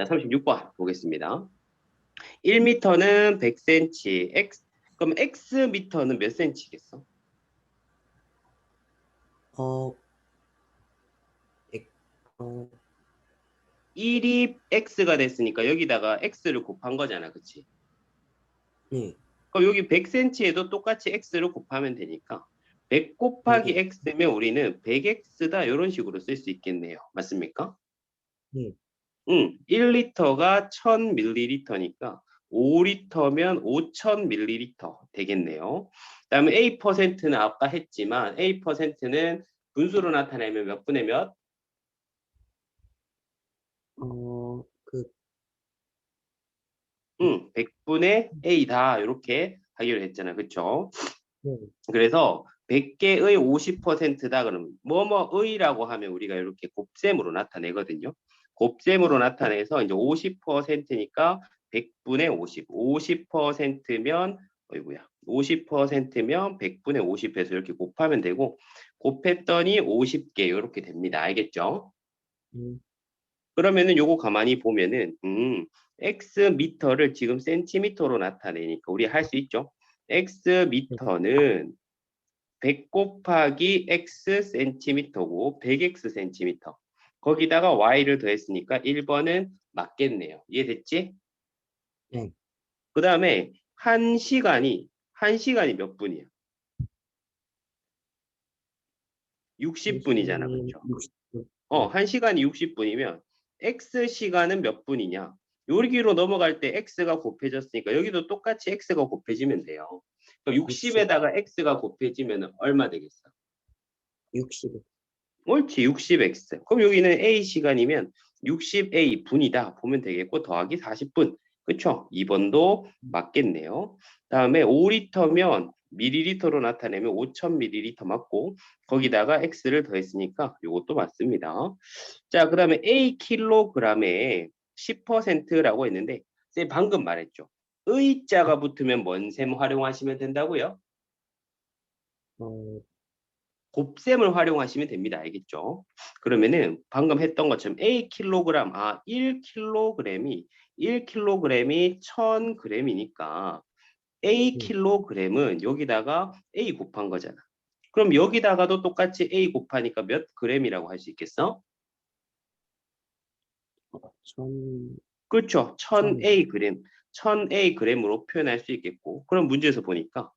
자, 36번 보겠습니다. 1m는 100cm, x 그럼 x 미터는 몇 cm겠어? 어, 엑, 어, 1이 x가 됐으니까 여기다가 x를 곱한 거잖아, 그치? 네, 그럼 여기 100cm에도 똑같이 x를 곱하면 되니까 100 곱하기 네. x면 우리는 100x다 이런 식으로 쓸 수 있겠네요. 맞습니까? 네. 응, 1리터가 1000ml니까 5리터면 5000ml 되겠네요. 그다음에 A%는 아까 했지만 A%는 분수로 나타내면 몇 분의 몇? 어, 그, 응, 100분의 A다 이렇게 하기로 했잖아, 그렇죠? 네, 그래서 100개의 50%다 그러면 뭐뭐의라고 하면 우리가 이렇게 곱셈으로 나타내거든요. 곱셈으로 나타내서 이제 50%니까 100분의 50, 50%면 어이구야, 50%면 100분의 50해서 이렇게 곱하면 되고 곱했더니 50개 이렇게 됩니다. 알겠죠? 음, 그러면은 요거 가만히 보면은 음, x 미터를 지금 센티미터로 나타내니까 우리 할 수 있죠. x 미터는 100 곱하기 x 센티미터고 100x 센티미터. 거기다가 y를 더했으니까 1번은 맞겠네요. 이해됐지? 네. 그 다음에 한 시간이 한 시간이 몇 분이야? 60분이잖아, 그렇죠? 60분. 어, 한 시간이 60분이면 x 시간은 몇 분이냐? 여기로 넘어갈 때 x가 곱해졌으니까 여기도 똑같이 x가 곱해지면 돼요. 그럼 60에다가 x가 곱해지면 얼마 되겠어? 60. 옳지, 60x. 그럼 여기는 a 시간이면 60a 분이다 보면 되겠고 더하기 40분. 그쵸? 2번도 맞겠네요. 다음에 5리터면 밀리리터로 나타내면 5000ml 맞고 거기다가 x를 더했으니까 이것도 맞습니다. 자, 그 다음에 a 킬로그램에 10%라고 했는데 쌤 방금 말했죠. 의자가 붙으면 뭔 셈 활용하시면 된다고요? 어, 곱셈을 활용하시면 됩니다. 알겠죠? 그러면은 방금 했던 것처럼 A 킬로그램, 아, 1킬로그램이 1킬로그램이 1000g이니까 A 음. 킬로그램은 여기다가 A 곱한 거잖아. 그럼 여기다가도 똑같이 A 곱하니까 몇 그램이라고 할 수 있겠어? 천, 그렇죠. 천. 1000A 그램, 1000A 그램으로 표현할 수 있겠고. 그럼 문제에서 보니까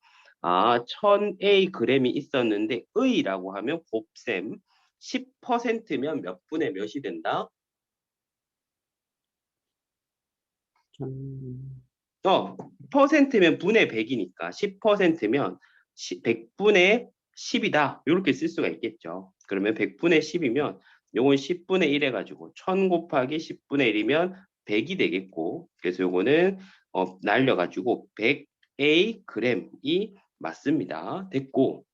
아, 1000A 그램이 있었는데 의라고 하면 곱셈 10%면 몇 분의 몇이 된다? 천, 어, 퍼센트면 분의 100이니까 10%면 100분의 10이다. 이렇게 쓸 수가 있겠죠. 그러면 100분의 10이면 요건 10분의 1 해가지고 1000 곱하기 10분의 1이면 100이 되겠고 그래서 요거는 어, 날려가지고 100A g이 맞습니다. 됐고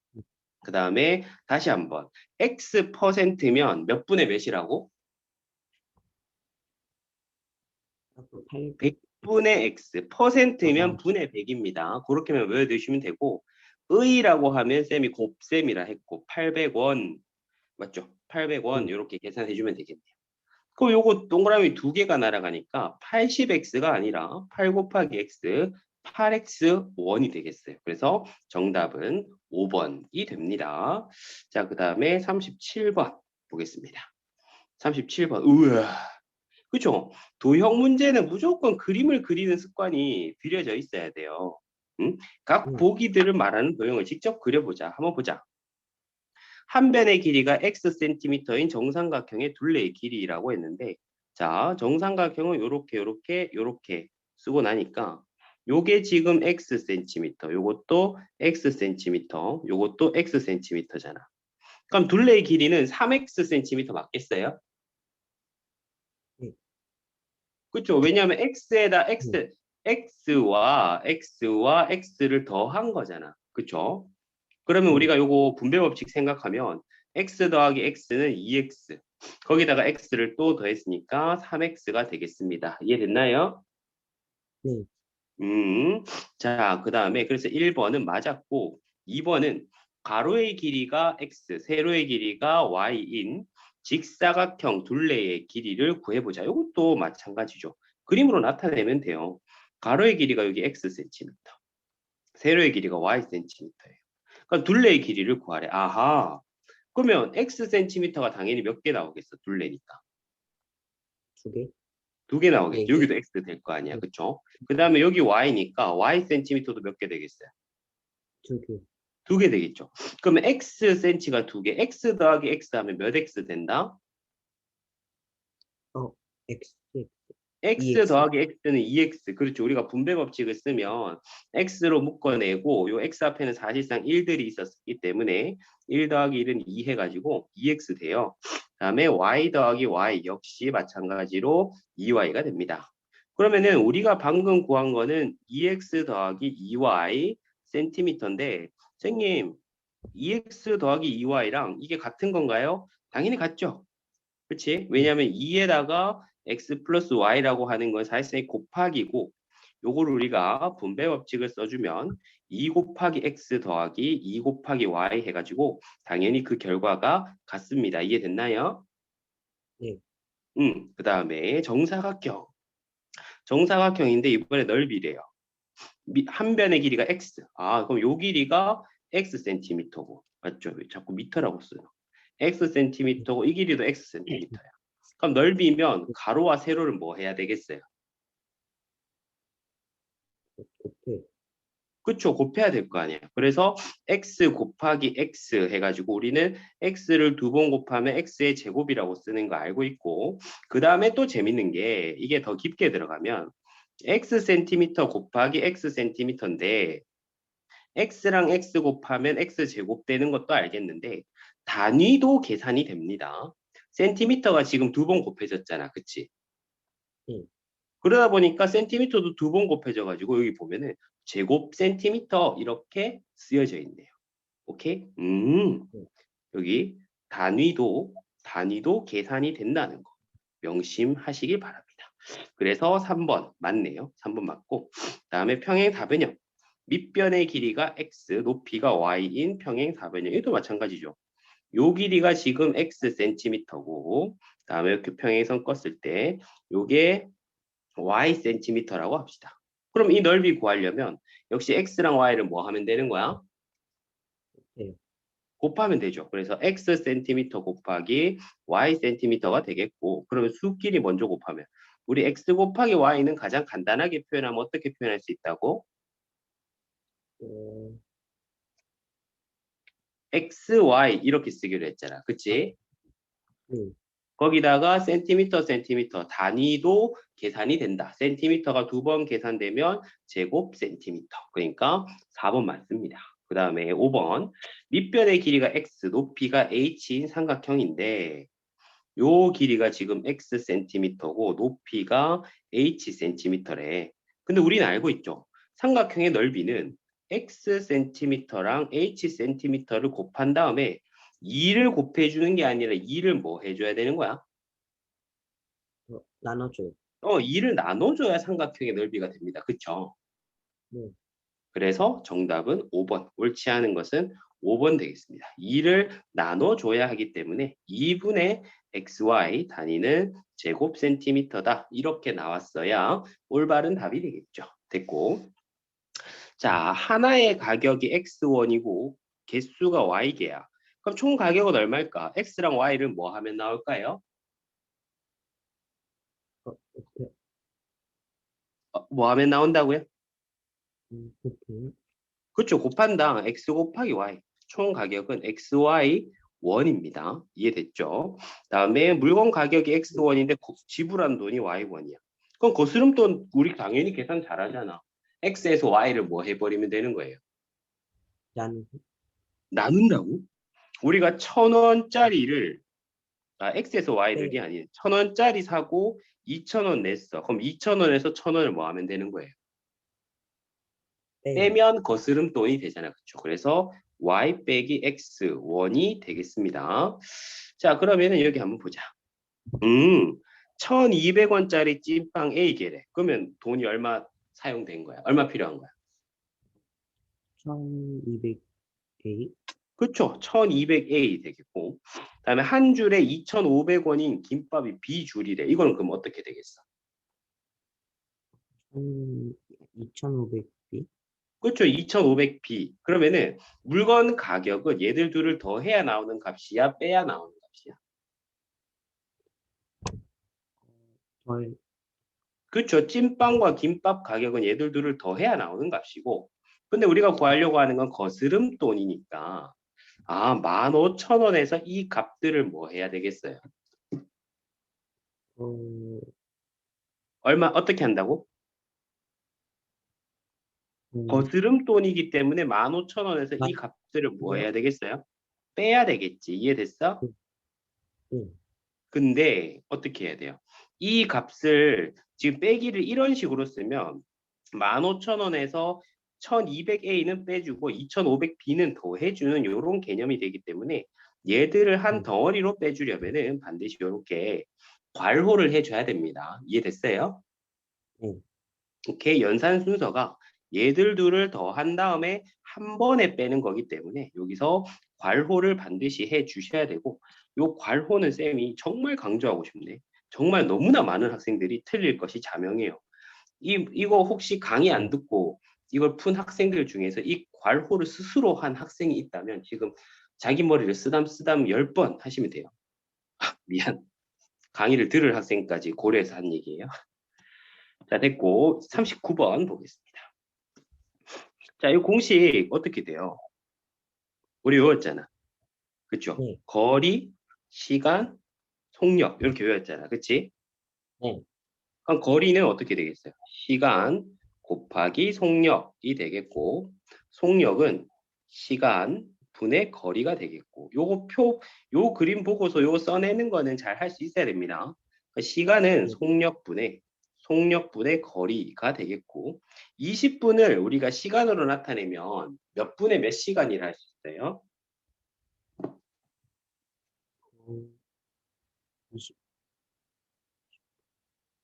그 다음에 다시 한번 X 퍼센트면 몇 분의 몇이라고? 팔, 100분의 x 퍼센트면 어. 분의 100입니다. 그렇게만 외워두시면 되고 의라고 하면 쌤이 곱셈이라 했고 800원 맞죠? 800원 음. 이렇게 계산해 주면 되겠네요. 그럼 요거 동그라미 두 개가 날아가니까 80x가 아니라 8 곱하기 x 8x1이 되겠어요. 그래서 정답은 5번이 됩니다. 자, 그 다음에 37번 보겠습니다. 37번. 우와. 그죠? 도형 문제는 무조건 그림을 그리는 습관이 들여져 있어야 돼요. 응? 각 음. 보기들을 말하는 도형을 직접 그려보자. 한번 보자. 한 변의 길이가 x 센티미터인 정삼각형의 둘레의 길이라고 했는데 자 정삼각형은 요렇게 요렇게 요렇게 쓰고 나니까 요게 지금 x 센티미터 요것도 x 센티미터 요것도 x 센티미터잖아. 그럼 둘레의 길이는 3x 센티미터 맞겠어요? 그렇죠. 왜냐하면 x에다 x, x와 x와 x를 더한 거잖아. 그렇죠? 그러면 음. 우리가 요거 분배 법칙 생각하면 x 더하기 x는 2x. 거기다가 x를 또 더했으니까 3x가 되겠습니다. 이해됐나요? 네. 음. 자, 그 다음에 그래서 1번은 맞았고 2번은 가로의 길이가 x, 세로의 길이가 y인 직사각형 둘레의 길이를 구해보자. 이것도 마찬가지죠. 그림으로 나타내면 돼요. 가로의 길이가 여기 x 센티미터, 세로의 길이가 y 센티미터예요. 그러니까 둘레의 길이를 구하래. 아하. 그러면 x 센티미터가 당연히 몇 개 나오겠어? 둘레니까. 두 개? 두 개 나오겠죠. 네, 여기도 x 될 거 아니야. 네. 그쵸? 그 다음에 여기 y니까 y 센티미터도 몇 개 되겠어요? 두 개. 두 개 되겠죠. 그러면 x 센치가 두 개, x 더하기 x 하면 몇 x 된다? X. x 2x. 더하기 x는 2x. 그렇죠. 우리가 분배 법칙을 쓰면 x로 묶어내고 요 x 앞에는 사실상 1들이 있었기 때문에 1 더하기 1은 2 해가지고 2x 돼요. 다음에 y 더하기 y 역시 마찬가지로 2y가 됩니다. 그러면은 우리가 방금 구한 거는 2x 더하기 2y 센티미터인데 선생님 2x 더하기 2y랑 이게 같은 건가요? 당연히 같죠. 그렇지? 왜냐하면 2에다가 x 플러스 y라고 하는 건 사실상 곱하기고 요거를 우리가 분배 법칙을 써주면 2 곱하기 x 더하기 2 곱하기 y 해가지고 당연히 그 결과가 같습니다. 이해됐나요? 네. 음, 그 다음에 정사각형. 정사각형인데 이번에 넓이래요. 미- 한 변의 길이가 x. 아, 그럼 요 길이가 x 센티미터고. 맞죠? 왜 자꾸 미터라고 써요. x 센티미터고 이 길이도 x 센티미터야. 그럼 넓이면 가로와 세로를 뭐 해야 되겠어요? 곱해. 그쵸 곱해야 될 거 아니에요. 그래서 x 곱하기 x 해가지고 우리는 x를 두 번 곱하면 x의 제곱이라고 쓰는 거 알고 있고 그 다음에 또 재밌는 게 이게 더 깊게 들어가면 x 센티미터 곱하기 x 센티미터인데 x랑 x 곱하면 x 제곱 되는 것도 알겠는데 단위도 계산이 됩니다. 센티미터가 지금 두 번 곱해졌잖아, 그치? 응. 그러다 보니까 센티미터도 두 번 곱해져 가지고 여기 보면은 제곱 센티미터 이렇게 쓰여져 있네요. 오케이? 음. 네. 여기 단위도 단위도 계산이 된다는 거 명심하시길 바랍니다. 그래서 3번 맞네요. 3번 맞고 다음에 평행 다변형 밑변의 길이가 x, 높이가 y인 평행 다변형 이것도 마찬가지죠. 요 길이가 지금 x 센티미터고 다음에 이렇게 평행선 껐을 때 요게 y 센티미터라고 합시다. 그럼 이 넓이 구하려면 역시 x랑 y를 뭐 하면 되는 거야? 네. 곱하면 되죠. 그래서 x 센티미터 곱하기 y 센티미터가 되겠고 그러면 수끼리 먼저 곱하면 우리 x 곱하기 y는 가장 간단하게 표현하면 어떻게 표현할 수 있다고? 어, x, y 이렇게 쓰기로 했잖아. 그치? 네. 거기다가 센티미터, 센티미터 단위도 계산이 된다. 센티미터가 두 번 계산되면 제곱 센티미터. 그러니까 4번 맞습니다. 그 다음에 5번 밑변의 길이가 x, 높이가 h인 삼각형인데 요 길이가 지금 x 센티미터고 높이가 h 센티미터래. 근데 우리는 알고 있죠. 삼각형의 넓이는 x 센티미터랑 h 센티미터를 곱한 다음에 2를 곱해주는 게 아니라 2를 뭐 해줘야 되는 거야? 어, 나눠줘요. 어, 2를 나눠줘야 삼각형의 넓이가 됩니다. 그쵸? 네. 그래서 정답은 5번. 옳지 않은 것은 5번 되겠습니다. 2를 나눠줘야 하기 때문에 2분의 xy 단위는 제곱 센티미터다. 이렇게 나왔어야 올바른 답이 되겠죠. 됐고. 자, 하나의 가격이 x1이고 개수가 y개야. 그럼 총 가격은 얼마일까? x랑 y를 뭐 하면 나올까요? 어. 어, 뭐 하면 나온다고요? 음. 그렇죠. 곱한당 x 곱하기 y. 총 가격은 xy 원입니다. 이해됐죠? 다음에 물건 가격이 x1인데 지불한 돈이 y1이야. 그럼 거스름돈 우리 당연히 계산 잘하잖아. X에서 y를 뭐 해버리면 되는 거예요. 나누. 나눈다고? 우리가 천 원짜리를 아 x에서 y를이 네. 아니에요. 천 원짜리 사고 이천 원 냈어. 그럼 이천 원에서 천 원을 뭐 하면 되는 거예요? 네. 빼면 거스름 돈이 되잖아. 그렇죠? 그래서 y 빼기 x 원이 되겠습니다. 자, 그러면은 여기 한번 보자. 음, 1,200원짜리 찐빵 A 개래. 그러면 돈이 얼마 사용된 거야? 얼마 필요한 거야? 1200A. 그쵸? 1200A 되겠고. 그다음에 한 줄에 2,500원인 김밥이 B줄이래. 이거는 그럼 어떻게 되겠어? 음, 2,500B? 그렇죠. 2,500B. 그러면은 물건 가격은 얘들 둘을 더 해야 나오는 값이야, 빼야 나오는 값이야. 덜, 그렇죠. 찐빵과 김밥 가격은 얘들 둘을 더 해야 나오는 값이고. 근데 우리가 구하려고 하는 건 거스름 돈이니까. 아, 15,000원에서 이 값들을 뭐 해야 되겠어요? 어, 얼마 어떻게 한다고? 음, 거스름 돈이기 때문에 15,000원에서 이 아, 값들을 뭐 네. 해야 되겠어요? 빼야 되겠지. 이해됐어? 네. 근데 어떻게 해야 돼요? 이 값을 지금 빼기를 이런 식으로 쓰면 15,000원에서 1200A는 빼주고 2500B는 더해주는 이런 개념이 되기 때문에 얘들을 한 음. 덩어리로 빼주려면은 반드시 이렇게 괄호를 해줘야 됩니다. 이해됐어요? 네. 이렇게 연산 순서가 얘들 둘을 더한 다음에 한 번에 빼는 거기 때문에 여기서 괄호를 반드시 해 주셔야 되고 요 괄호는 쌤이 정말 강조하고 싶네. 정말 너무나 많은 학생들이 틀릴 것이 자명해요. 이 이거 혹시 강의 안 듣고 이걸 푼 학생들 중에서 이 괄호를 스스로 한 학생이 있다면 지금 자기 머리를 쓰담 쓰담 열번 하시면 돼요. 아, 미안. 강의를 들을 학생까지 고려해서 한 얘기예요. 자, 됐고 39번 보겠습니다. 자, 이 공식 어떻게 돼요? 우리 외웠잖아. 그쵸? 네. 거리, 시간, 속력 이렇게 외웠잖아. 그치? 네. 그럼 거리는 어떻게 되겠어요? 시간 곱하기 속력이 되겠고 속력은 시간 분의 거리가 되겠고 요거 표, 요 그림 보고서 요거 써내는 거는 잘 할 수 있어야 됩니다. 그러니까 시간은 네. 속력분의 속력분의 거리가 되겠고 20분을 우리가 시간으로 나타내면 몇 분의 몇 시간이라 할 수 있어요? 음, 20,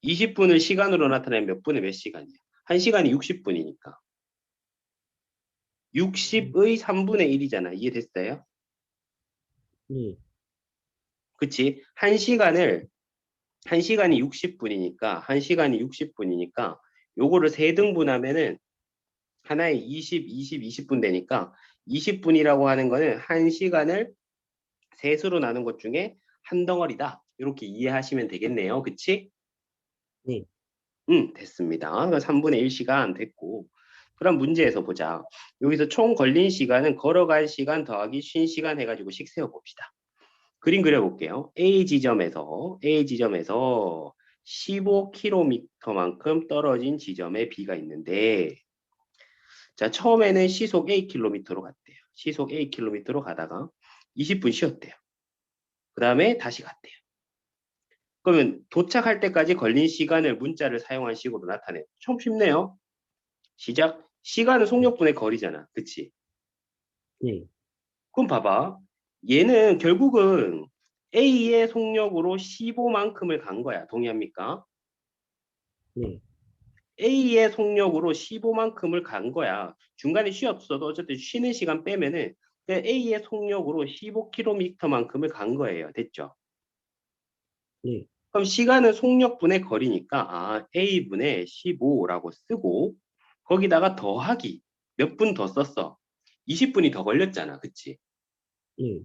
20분을 시간으로 나타내면 몇 분의 몇 시간이야? 1시간이 60분이니까. 60의 3분의 1이잖아. 이해됐어요? 네. 그치? 1시간을 1시간이 60분이니까 1시간이 60분이니까 요거를 세 등분하면은 하나에 20, 20, 20분 되니까 20분이라고 하는 거는 1시간을 셋으로 나눈 것 중에 한 덩어리다. 이렇게 이해하시면 되겠네요. 그치? 네. 응, 됐습니다. 그러니까 3분의 1시간 됐고. 그럼 문제에서 보자. 여기서 총 걸린 시간은 걸어간 시간 더하기 쉰 시간 해가지고 식 세워봅시다. 그림 그려볼게요. A 지점에서 A 지점에서 15km만큼 떨어진 지점에 B가 있는데 자 처음에는 시속 8km로 갔대요. 시속 8km로 가다가 20분 쉬었대요. 그 다음에 다시 갔대요. 그러면 도착할 때까지 걸린 시간을 문자를 사용한 식으로 나타내요. 좀 쉽네요. 시작. 시간은 속력분의 거리잖아. 그치? 네. 그럼 봐봐. 얘는 결국은 A의 속력으로 15만큼을 간 거야. 동의합니까? 네. A의 속력으로 15만큼을 간 거야. 중간에 쉬었어도 어쨌든 쉬는 시간 빼면은 그 A의 속력으로 15km만큼을 간 거예요. 됐죠? 네. 그럼 시간은 속력분의 거리니까 아 A분의 15라고 쓰고 거기다가 더하기 몇 분 더 썼어? 20분이 더 걸렸잖아. 그치? 네.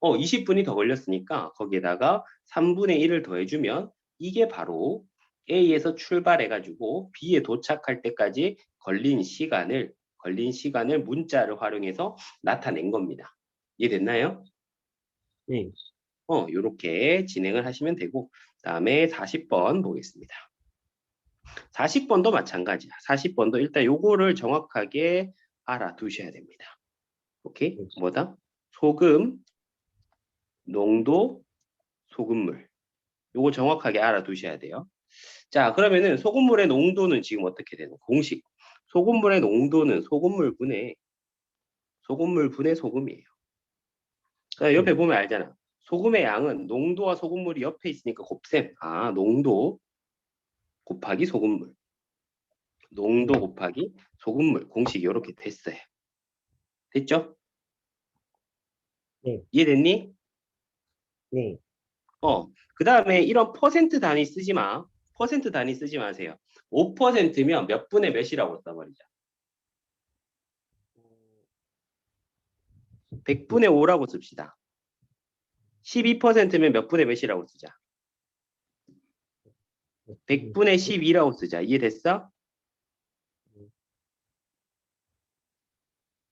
어, 20분이 더 걸렸으니까 거기에다가 3분의 1을 더해주면 이게 바로 A에서 출발해가지고 B에 도착할 때까지 걸린 시간을 걸린 시간을 문자를 활용해서 나타낸 겁니다. 이해됐나요? 네. 어, 이렇게 진행을 하시면 되고 다음에 40번 보겠습니다. 40번도 마찬가지야. 40번도 일단 요거를 정확하게 알아두셔야 됩니다. 오케이? 네. 뭐다? 소금, 농도, 소금물. 요거 정확하게 알아두셔야 돼요. 자, 그러면은 소금물의 농도는 지금 어떻게 되는? 공식. 소금물의 농도는 소금물 분의 소금물 분의 소금이에요. 자, 옆에 네. 보면 알잖아. 소금의 양은 농도와 소금물이 옆에 있으니까 곱셈. 아, 농도 곱하기 소금물. 농도 네. 곱하기 소금물. 공식이 이렇게 됐어요. 됐죠? 네. 이해됐니? 네. 어, 그 다음에 이런 퍼센트 단위 쓰지 마. 퍼센트 단위 쓰지 마세요. 5%면 몇 분의 몇이라고 써버리자. 100분의 5라고 씁시다. 12%면 몇 분의 몇이라고 쓰자. 100분의 12라고 쓰자. 이해됐어?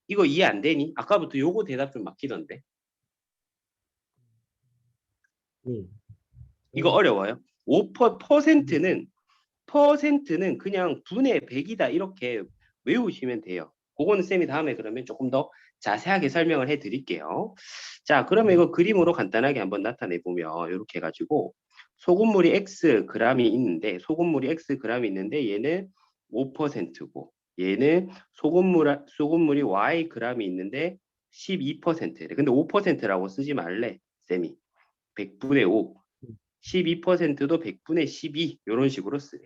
이거 이해 안 되니? 아까부터 요거 대답 좀 막히던데. 네. 이거 어려워요. 5% 퍼센트는 퍼센트는 그냥 분의 100이다 이렇게 외우시면 돼요. 그거는 쌤이 다음에 그러면 조금 더 자세하게 설명을 해 드릴게요. 자, 그러면 이거 그림으로 간단하게 한번 나타내 보면 이렇게 해 가지고 소금물이 x g이 있는데 소금물이 x g이 있는데 얘는 5%고 얘는 소금물 소금물이 y g이 있는데 12%래. 근데 5%라고 쓰지 말래. 쌤이 100분의 5 12%도 100분의 12 이런 식으로 쓰래요.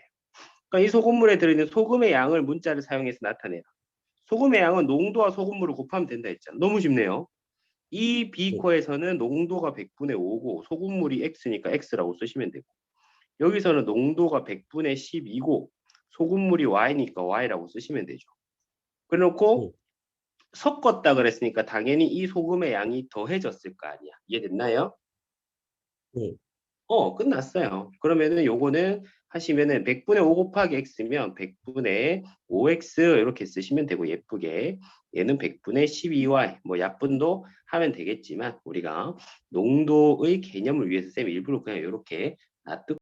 그러니까 이 소금물에 들어있는 소금의 양을 문자를 사용해서 나타내라. 소금의 양은 농도와 소금물을 곱하면 된다 했잖아. 너무 쉽네요. 이 비커에서는 농도가 100분의 5고 소금물이 x니까 x라고 쓰시면 되고 여기서는 농도가 100분의 12고 소금물이 y니까 y라고 쓰시면 되죠. 그래놓고 섞었다 그랬으니까 당연히 이 소금의 양이 더해졌을 거 아니야. 이해됐나요? 네. 어, 끝났어요. 그러면은 요거는 하시면은 100분의 5 곱하기 x면 100분의 5x 이렇게 쓰시면 되고 예쁘게 얘는 100분의 12y 뭐 약분도 하면 되겠지만 우리가 농도의 개념을 위해서 쌤 일부러 그냥 이렇게 놔두고